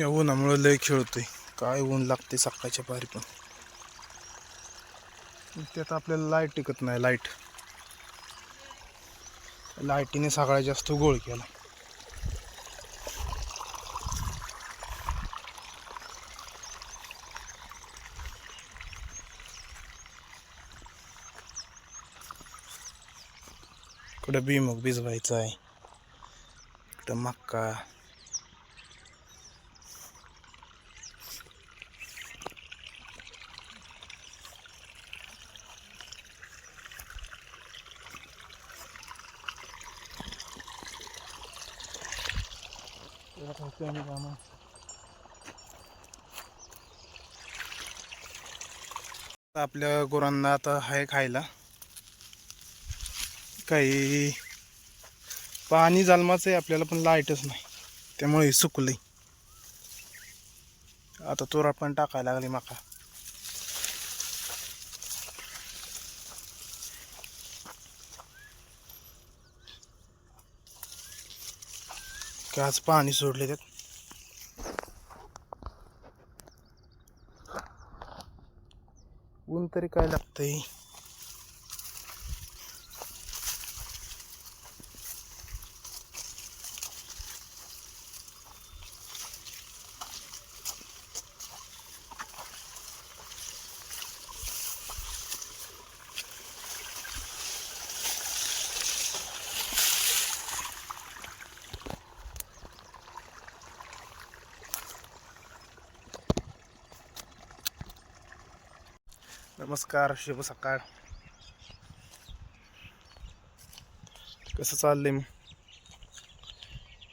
या उन्हामुळे लय खेळतोय. काय ऊन लागते सकाळच्या पारी पण. त्यात आपल्याला लाइट टिकत नाही लाइट लाईटीने सगळ्यात जास्त गोळ केला. इकडं भुईमुग भिजवायचं आहे इकडं मक्का. आपल्या गुरांना आता हाय खायला. काही पाणी जालमाच आहे आपल्याला पण लाईटच नाही. त्यामुळे सुकलं सुकलंय. आता तोरा पण टाकायला लागली माका. की आज पाणी सोडले त्यात. ऊन तरी काय लागतंय? नमस्कार शुभ सकाळ. कसं चाललंय? मी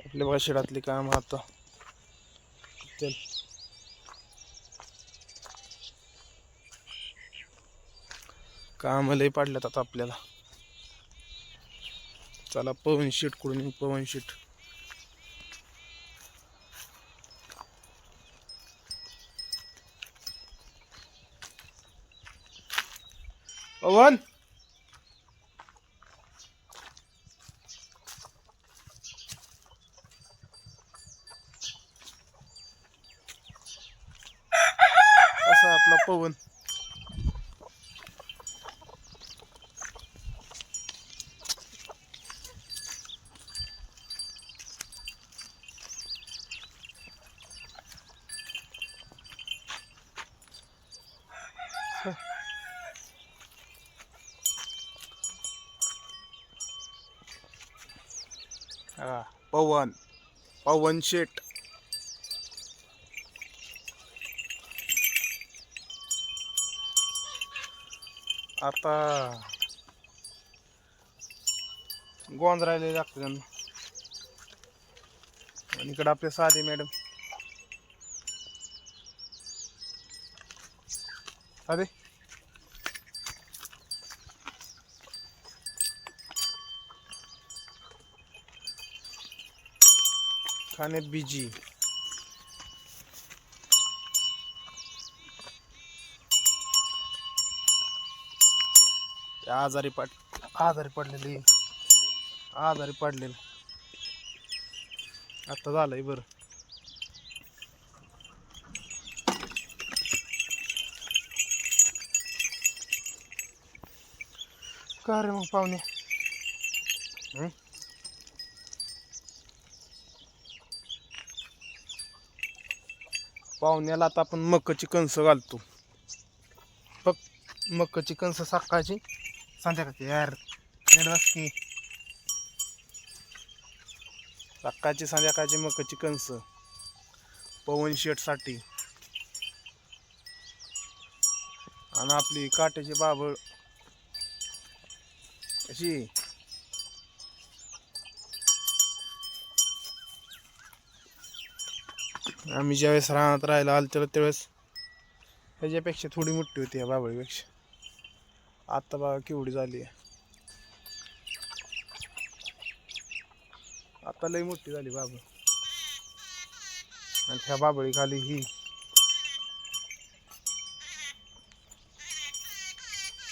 आपल्या बघा शेडातली काम आता. चल. काम लय पाडल्यात आता आपल्याला. चला पवन शीट कुठून येऊ, पवन शीट. पवन. असा आपला पवन? हा, पवन. पवन शेट. आता गोंधरायला लागतं त्यांना. आणि इकडं आपले साधे मॅडम. साधे? खाण्यात बिजी आजारी पड आजारी पडलेली. आजारी पडलेलं. आता झालंय बरं. का रे मग पाहुणे? पाहुण्याला आता आपण मकाची कणसं घालतो. फक्त मकाची कणसं सकाळची संध्याकाळची. यार की. सकाळची संध्याकाळची मकाची कणसं. पवन शेटसाठी. आणि आपली काट्याची बाबळ. अशी आम्ही ज्यावेळेस रानात राहायला आलो तर त्यावेळेस ह्याच्यापेक्षा थोडी मोठी होती या बाबळीपेक्षा आत्ता बाबा केवढी झाली आहे. आत्ता लई मोठी झाली बाबळ आणि ह्या बाबळी खाली ही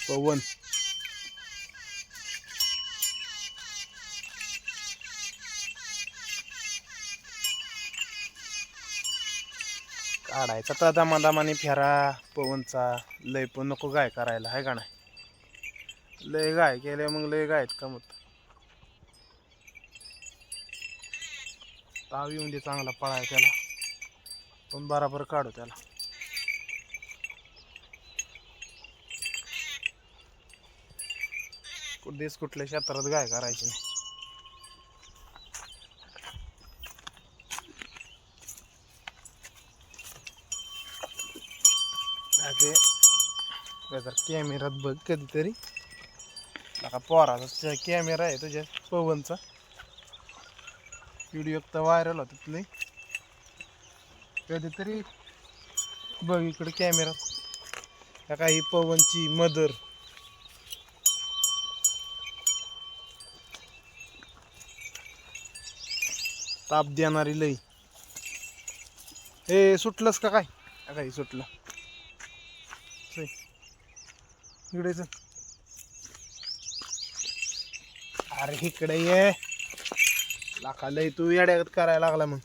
पवन. काढायचा तर दमादमाने फेरा पवनचा लय पण नको गाय करायला आहे का नाही? लय गाय केले मग लय गायत का मग? ताव येऊन दे चांगला पळाय त्याला. पण बराबर काढू त्याला. कुठेच कुठल्या क्षेत्रात गाय करायची नाही. जर कॅमेरात बघ कधीतरी. नका पोराचा कॅमेरा आहे तुझ्या पवनचा. व्हिडिओ तर व्हायरल होता तुला कधीतरी बघ इकडे कॅमेरा काही पवनची मदर ताप देणारी लई. हे सुटलंच का काय? काही सुटलं. इकडे चल. अरे इकडे ये लाखा लय तू येड्यागत करायला लागला मग